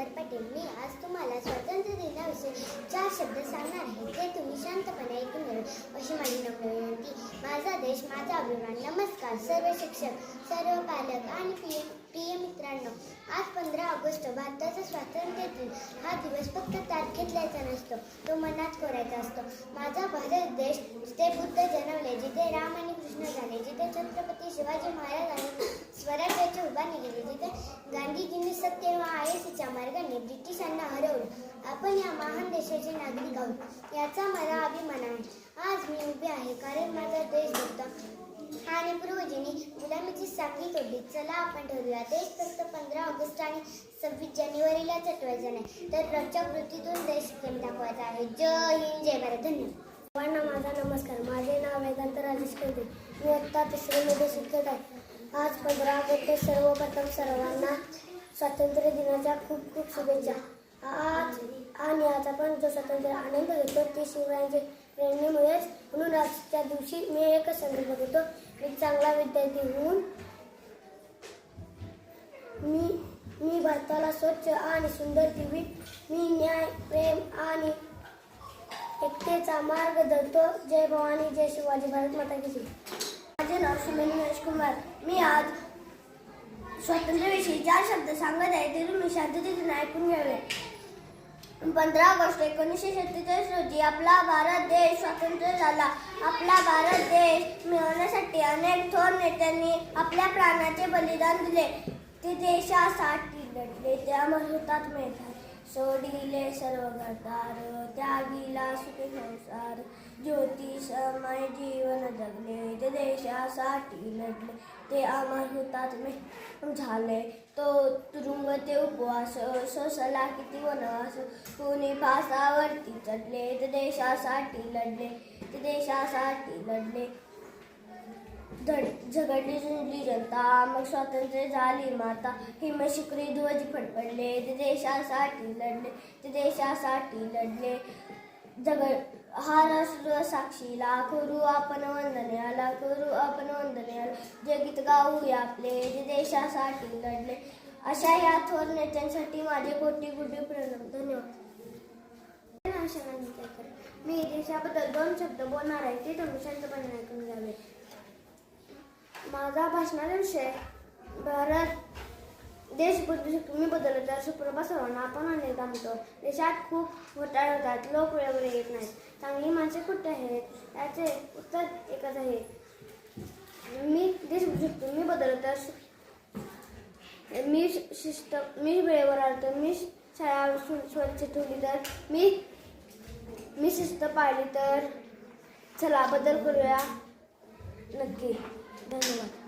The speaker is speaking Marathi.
दिगंबर पटेल मी आज तुम्हाला स्वातंत्र्य दिनाविषयी चार शब्द सांगणार आहे. ते तुम्ही शांतपणे ऐकून घ्यावे अशी माझी नम्र विनंती. माझा देश माझा अभिमान. नमस्कार सर्व शिक्षक सर्व पालक आणि प्रिय प्रिय मित्रांनो. आज पंधरा ऑगस्ट भारताचा स्वातंत्र्य दिन. हा दिवस फक्त तारखेतल्याचा नसतो तो मनात कोरायचा असतो. माझा भारत देश जिथे बुद्ध जन्मले जिथे राम आणि कृष्ण झाले जिथे छत्रपती शिवाजी महाराजांनी स्वराज्याची उभारणी केली तिथे गांधीजींनी सत्य व आयसीच्या मार्गाने ब्रिटिशांना हरवलं. आपण या महान देशाचे नागरिक आहोत याचा मला अभिमान आहे. आज मी उभे आहे कारण माझा देश आणि पूर्वजींनी गुलामीची साखळी तोडली. चला आपण ठरवूया. देश फक्त पंधरा ऑगस्ट आणि सव्वीस जानेवारीला चटवायचा नाही तर रोजच्या कृतीतून देश प्रेम दाखवायचा आहे. जय हिंद जय भारत. धन्यवाद. सर्वांना माझा नमस्कार. माझे नाव वेदांत राजेश कवडे मी आत्ता तिसरीमध्ये शिकत आहे. आज पंधरा ऑगस्ट सर्वप्रथम सर्वांना स्वातंत्र्य दिनाच्या खूप खूप शुभेच्छा. आज आणि आज आपण जो स्वातंत्र्य आनंद घेतो ते शिवरायांचे प्रेरणेमुळेच. म्हणून आजच्या दिवशी मी एकच संदर्भ घेतो मी चांगला विद्यार्थी होऊन मी मी भारताला स्वच्छ आणि सुंदर दिवी मी न्याय प्रेम आणि एकतेचा मार्ग धरतो. जय भवानी जय शिवाजी. भारत माता की माझे नाव सुमेन महेश कुमार. मी आज स्वातंत्र्याविषयी चार शब्द सांगत आहे ते तुम्ही शांततेतून ऐकून घ्यावे. पंधरा ऑगस्ट एकोणीसशे सत्तेचाळीस रोजी आपला भारत देश स्वतंत्र झाला. आपला भारत देश मिळवण्यासाठी अनेक थोर नेत्यांनी आपल्या प्राणाचे बलिदान दिले. ते देशासाठी लढले ते अमर हुतात सोडिले सर्व घरदार त्यागीला सुख संसार ज्योतिषमय जीवन जगले ते देशासाठी लढले ते अमर हुतात्मे झाले. तो तुरुंग ते उपवास सोसला किती वनवास कोणी फासावरती चढले ते देशासाठी लढले ते देशासाठी लढले. धड झगडली झुंजली जनता मग स्वातंत्र्य झाली माता. हिमशिखरी ध्वज फडफडले ते देशासाठी लढले ते देशासाठी लढले. झगड हा राष्ट्र साक्षीला करू आपण वंदन्याला करू आपण वंदन्याला गीत गाऊया आपले जे देशासाठी लढले. अशा या थोर नेत्यांसाठी माझे कोटी कोटी प्रणव धन्यवाद. मी देशाबद्दल दोन शब्द बोलणार आहे ते तुम्ही शांतपणे ऐकून घ्यावे. माझा भाषणाचा विषय भारत देश शकतो मी बदलतात तर सुप्रभा सर्वांना. आपण अनेकदा म्हणतो देशात खूप घोटाळे होतात. लोक वेळेवर येत नाहीत. चांगली माणसे कुठे आहेत? याचे उत्तर एकच आहे. मी देश बदलू शकतो मी बदलत तर मी शिस्त मी वेळेवर आलो मी शाळा स्वच्छ ठेवली तर मी मी शिस्त पाळली तर चला बदल करूया. नक्की. धन्यवाद